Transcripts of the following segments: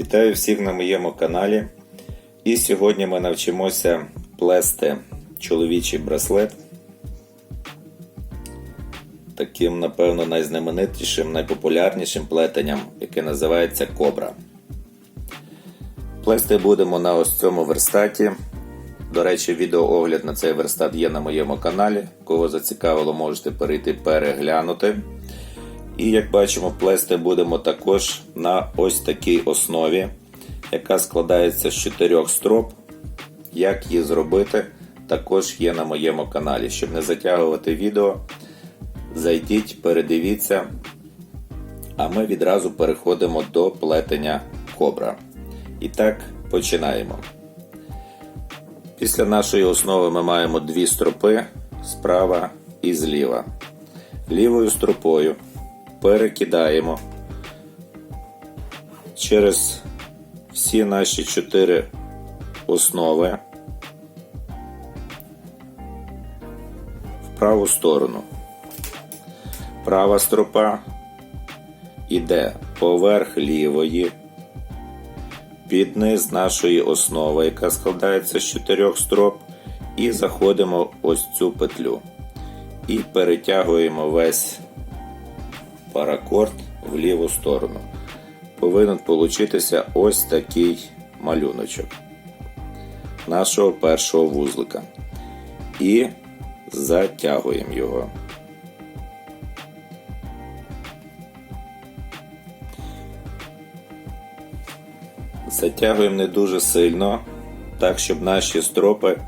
Вітаю всіх на моєму каналі. І сьогодні ми навчимося плести чоловічий браслет. Таким, напевно, найзнаменитішим, найпопулярнішим плетенням, яке називається кобра. Плести будемо на ось цьому верстаті. До речі, відеоогляд на цей верстат є на моєму каналі. Кого зацікавило, можете перейти переглянути. І як бачимо, плести будемо також на ось такій основі, яка складається з чотирьох строп. Як її зробити, також є на моєму каналі. Щоб не затягувати відео, зайдіть, передивіться. А ми відразу переходимо до плетення кобра. І так, починаємо. Після нашої основи ми маємо дві стропи справа і зліва. Лівою стропою перекидаємо через всі наші чотири основи в праву сторону. Права стропа йде поверх лівої, під низ нашої основи, яка складається з чотирьох строп, і заходимо ось цю петлю. І перетягуємо весь паракорд в ліву сторону. Повинен получитися ось такий малюночок нашого першого вузлика. І затягуємо його. Затягуємо не дуже сильно, так, щоб наші стропи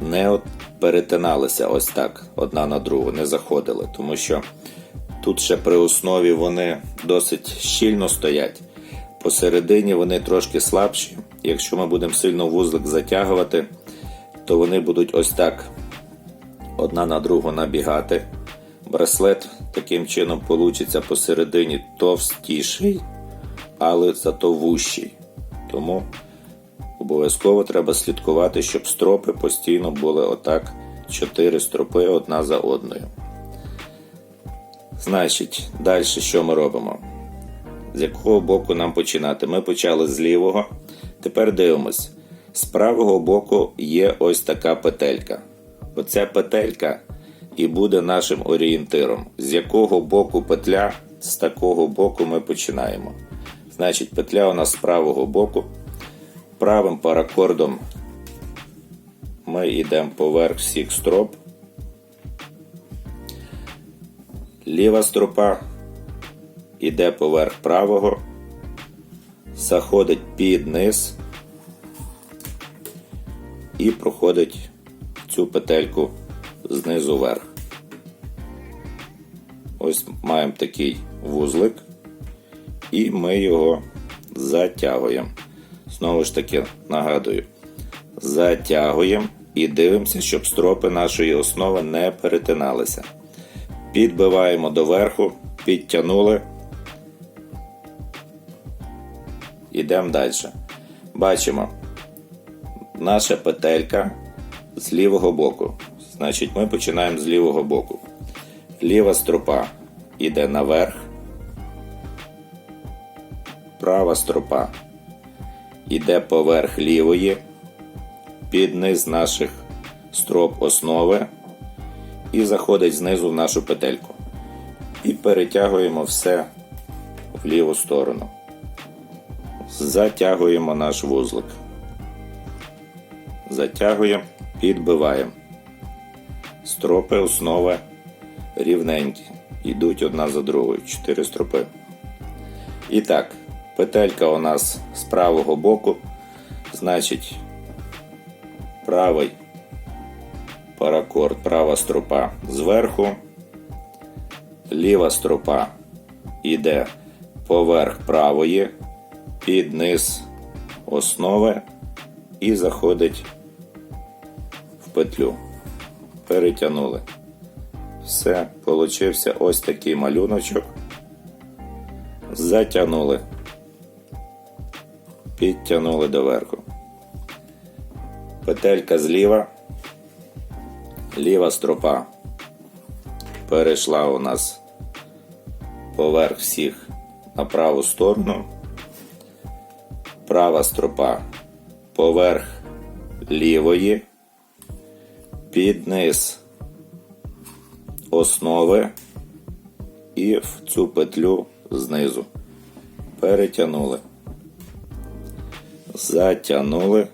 не перетиналися ось так одна на другу, не заходили, тому що тут ще при основі вони досить щільно стоять. Посередині вони трошки слабші. Якщо ми будемо сильно вузлик затягувати, то вони будуть ось так одна на другу набігати. Браслет таким чином получиться посередині товстіший, але зато вущий. Тому обов'язково треба слідкувати, щоб стропи постійно були отак 4 стропи одна за одною. Значить, далі що ми робимо? З якого боку нам починати? Ми почали з лівого. Тепер дивимось. З правого боку є ось така петелька. Оця петелька і буде нашим орієнтиром. З якого боку петля, з такого боку ми починаємо. Значить, петля у нас з правого боку. Правим паракордом ми йдемо поверх всіх строп. Ліва стропа йде поверх правого, заходить під низ і проходить цю петельку знизу вверх. Ось маємо такий вузлик, і ми його затягуємо. Знову ж таки, нагадую, затягуємо і дивимося, щоб стропи нашої основи не перетиналися. Підбиваємо доверху, підтягнули. Йдемо далі. Бачимо, наша петелька з лівого боку. Значить, ми починаємо з лівого боку. Ліва стропа йде наверх. Права стропа йде поверх лівої, під низ наших строп основи і заходить знизу в нашу петельку. І перетягуємо все в ліву сторону. Затягуємо наш вузлик. Затягуємо, підбиваємо. Стропи основи рівненькі. Йдуть одна за другою. Чотири стропи. І так, петелька у нас з правого боку. Значить, правий паракорд, права стропа зверху, ліва стропа йде поверх правої, під низ основи і заходить в петлю. Перетягнули. Все, получився ось такий малюночок. Затягнули, підтягнули доверху. Петелька зліва ліва стропа перейшла у нас поверх всіх на праву сторону. права стропа поверх лівої, під низ основи і в цю петлю знизу. Перетягнули. Затягнули,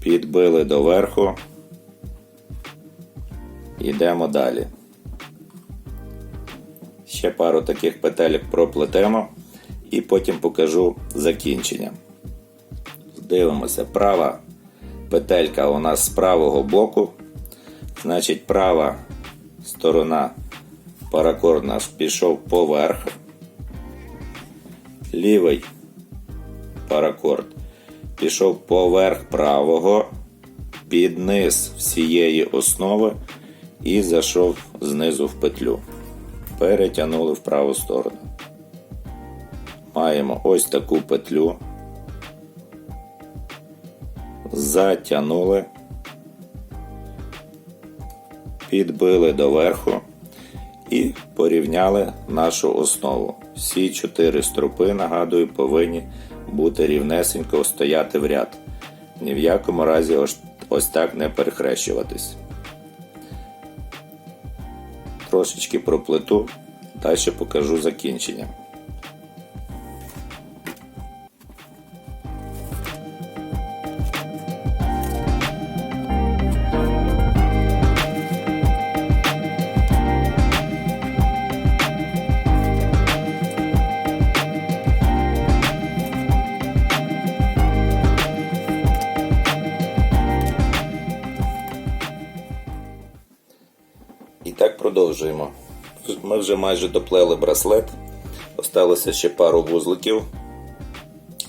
підбили доверху. Йдемо далі. Ще пару таких петелек проплетемо і потім покажу закінчення. Дивимося, права петелька у нас з правого боку. Значить, права сторона паракорд наш пішов поверх. Лівий паракорд пішов поверх правого, під низ всієї основи і зайшов знизу в петлю. Перетягнули в праву сторону. Маємо ось таку петлю. Затягнули, підбили доверху і порівняли нашу основу. Всі чотири стропи, нагадую, повинні бути рівнесенько стояти в ряд. Ні в якому разі ось так не перехрещуватись. Трошечки проплету, далі покажу закінчення. Продовжуємо. Ми вже майже доплели браслет. Осталося ще пару вузликів.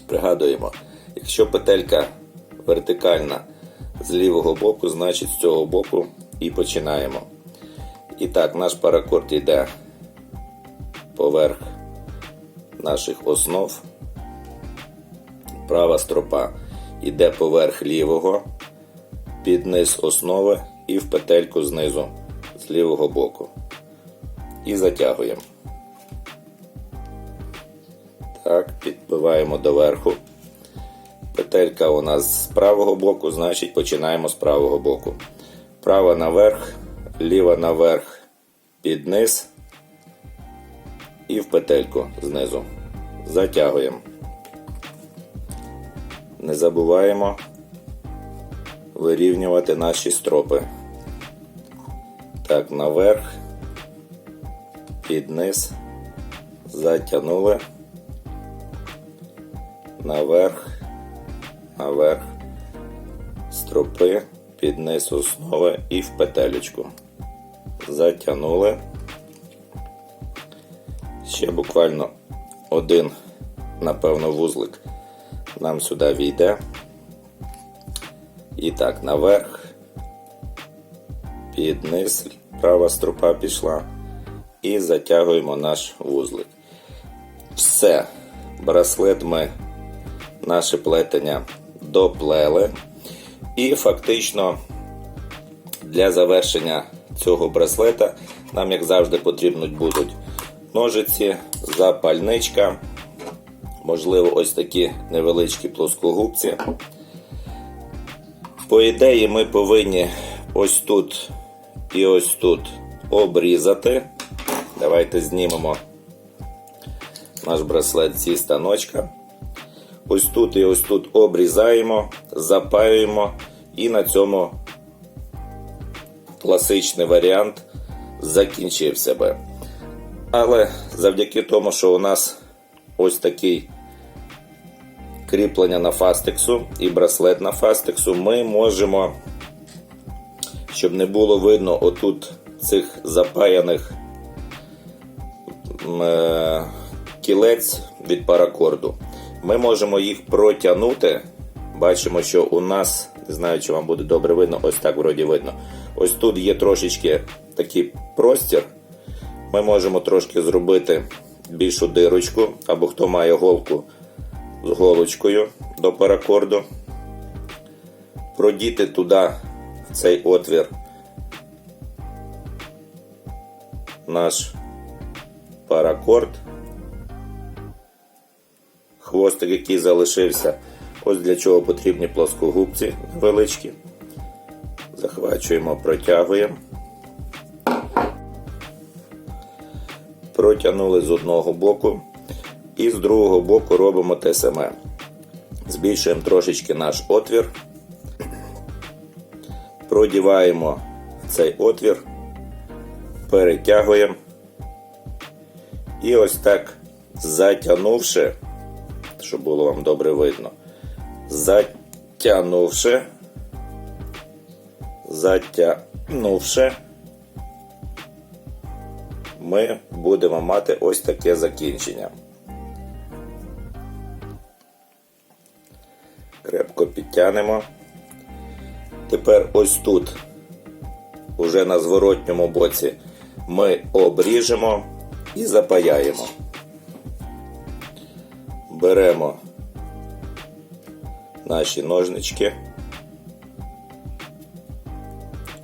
Пригадуємо, якщо петелька вертикальна з лівого боку, значить з цього боку і починаємо. І так, наш паракорд йде поверх наших основ. Права стропа йде поверх лівого, під низ основи і в петельку знизу з лівого боку. І затягуємо. Так, підбиваємо доверху. Петелька у нас з правого боку, значить починаємо з правого боку. Права наверх, ліва наверх, під низ і в петельку знизу. Затягуємо. Не забуваємо вирівнювати наші стропи. Так, наверх, під низ, затягнули, наверх, наверх, стропи, під низ основи і в петелечку. Затягнули. Ще буквально один, напевно, вузлик нам сюди війде. І так, наверх, під низ, права стропа пішла. І затягуємо наш вузлик. Все. Браслет ми наше плетення доплели. І фактично для завершення цього браслета нам, як завжди, потрібні будуть ножиці, запальничка, можливо, ось такі невеличкі плоскогубці. По ідеї, ми повинні ось тут і ось тут обрізати. Давайте знімемо наш браслет зі станочка. Ось тут і ось тут обрізаємо, запаюємо, і на цьому класичний варіант закінчив себе. Але завдяки тому, що у нас ось такий кріплення на фастексу і браслет на фастексу, ми можемо, щоб не було видно отут цих запаяних е, кілець від паракорду, ми можемо їх протягнути. Бачимо, що у нас, не знаю, чи вам буде добре видно, ось так вроді видно. Ось тут є трошечки такий простір. Ми можемо трошки зробити більшу дирочку, або хто має голку з голочкою до паракорду. Продіти туди, цей отвір, наш паракорд. хвостик, який залишився. Ось для чого потрібні плоскогубці невеличкі. Захвачуємо, протягуємо. Протягнули з одного боку. І з другого боку робимо те саме. Збільшуємо трошечки наш отвір. Продіваємо цей отвір, перетягуємо. І ось так затягнувши, щоб було вам добре видно, затягнувши, затягнувши, ми будемо мати ось таке закінчення. Крепко підтягнемо. Тепер ось тут, уже на зворотньому боці, ми обріжемо і запаяємо. Беремо наші ножнички,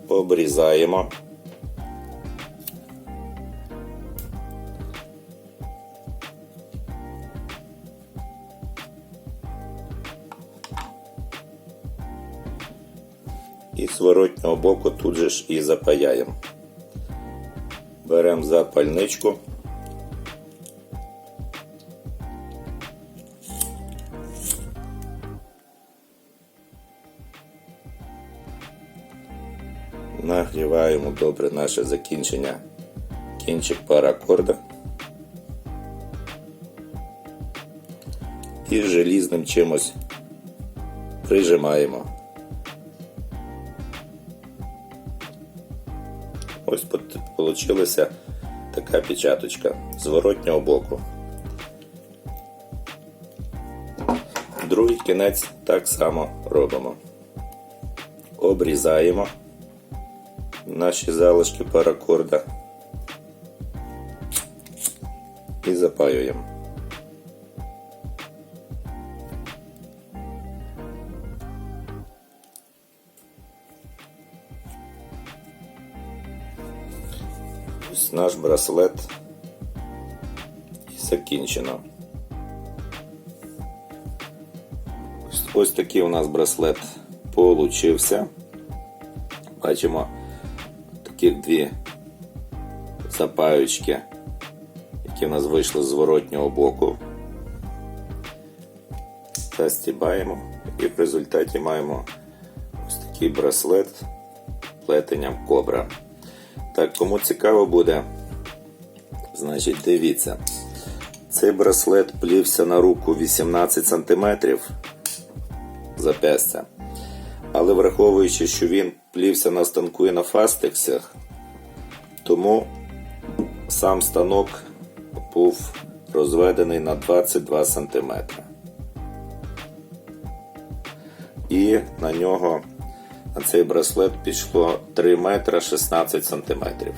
обрізаємо. І з зворотнього боку тут же ж і запаяємо. Беремо запальничку. Нагріваємо добре наше закінчення кінчик паракорда. І желізним чимось прижимаємо. Вийшла така печаточка зворотнього боку. Другий кінець так само робимо. Обрізаємо наші залишки паракорда і запаюємо. Наш браслет закінчено. Ось, такий у нас браслет получився. Бачимо таких дві запаючки, які в нас вийшли з зворотнього боку. Застібаємо і в результаті маємо ось такий браслет плетенням кобра. Так, кому цікаво буде, значить дивіться. Цей браслет плівся на руку 18 см запястя. Але враховуючи, що він плівся на станку і на фастексах, тому сам станок був розведений на 22 см. І на нього на цей браслет пішло 3 метра 16 сантиметрів.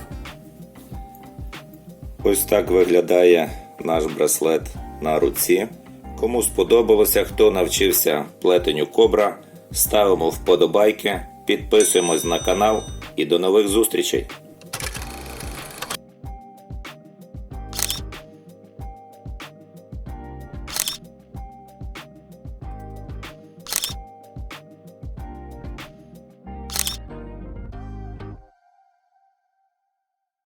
Ось так виглядає наш браслет на руці. Кому сподобалося, хто навчився плетенню кобра, ставимо вподобайки, підписуємось на канал і до нових зустрічей!